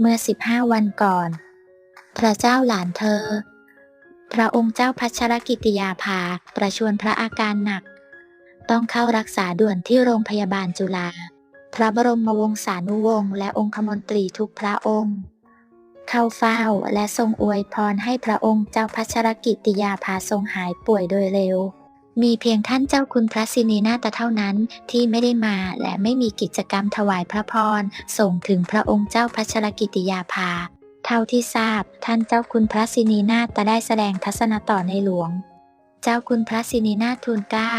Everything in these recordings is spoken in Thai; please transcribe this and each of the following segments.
เมื่อ15วันก่อน พระเจ้าหลานเธอ พระองค์เจ้าพัชรกิติยาภาประชวรพระอาการหนัก ต้องเข้ารักษาด่วนที่โรงพยาบาลจุฬาพระบรมวงศานุวงศ์และองคมนตรีทุกพระองค์ เข้าเฝ้าและทรงอวยพรให้พระองค์เจ้าพัชรกิติยาภาทรงหายป่วยโดยเร็ว มีเพียงท่านเจ้าคุณพระสินีนาถเท่านั้นที่ไม่ได้มาและไม่มีกิจกรรมถวายพระพรส่งถึงพระองค์เจ้าพัชรกิติยาภา เท่าที่ทราบ ท่านเจ้าคุณพระสินีนาถได้แสดงทัศนะต่อในหลวง เจ้าคุณพระสินีนาถทูลเกล้า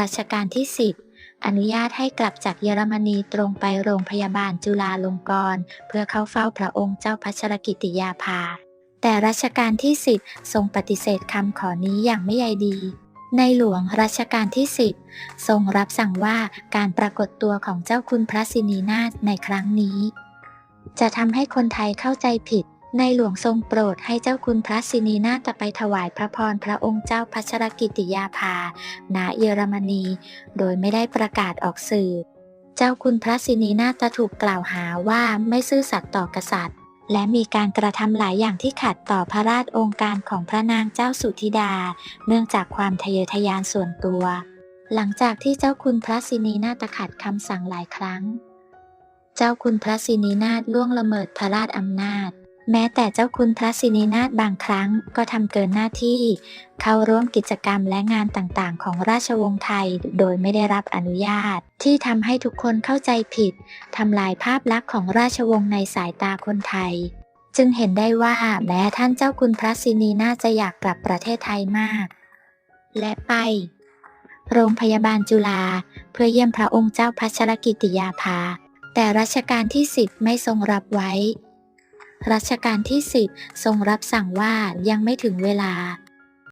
รัชกาลที่10อนุญาตให้กลับจากเยอรมนีตรงไปโรงพยาบาลจุฬาลงกรณ์เพื่อเข้าเฝ้าพระองค์เจ้าพัชรกิติยาภา แต่รัชกาลที่10ทรงปฏิเสธคำขอนี้อย่างไม่ใยดี ในหลวงรัชกาลที่ 10 ทรงรับสั่งว่าการปรากฏตัวของเจ้าคุณพระสินีนาถในครั้งนี้ จะทำให้คนไทยเข้าใจผิด ในหลวงทรงโปรดให้เจ้าคุณพระสินีนาถไปถวายพระพรพระองค์เจ้าพัชรกิติยาภา ณ เยอรมนี โดยไม่ได้ประกาศออกสื่อ เจ้าคุณพระสินีนาถจะถูกกล่าวหาว่าไม่ซื่อสัตย์ต่อกษัตริย์ และมีการกระทำหลายอย่างที่ขัดต่อพระราชองค์การของพระนางเจ้าสุธิดา เนื่องจากความทะเยอทะยานส่วนตัว หลังจากที่เจ้าคุณพระศินีนาตขัดคำสั่งหลายครั้ง เจ้าคุณพระศินีนาฏล่วงละเมิดพระราชอำนาจ แม้แต่เจ้าคุณพระสินีนาถบางครั้งก็ทำเกินหน้าที่ เข้าร่วมกิจกรรมและงานต่างๆ ของราชวงศ์ไทย โดยไม่ได้รับอนุญาต ที่ทำให้ทุกคนเข้าใจผิดทำลายภาพลักษณ์ของราชวงศ์ในสายตาคนไทย จึงเห็นได้ว่าแม้ท่านเจ้าคุณพระสินีนาถจะอยากกลับประเทศไทยมาก และไป โรงพยาบาลจุฬาเพื่อเยี่ยมพระองค์เจ้าพัชรกิติยาภาแต่รัชกาลที่10ไม่ทรงรับไว้ รัชกาลที่ 10 ทรงรับสั่งว่ายังไม่ถึงเวลา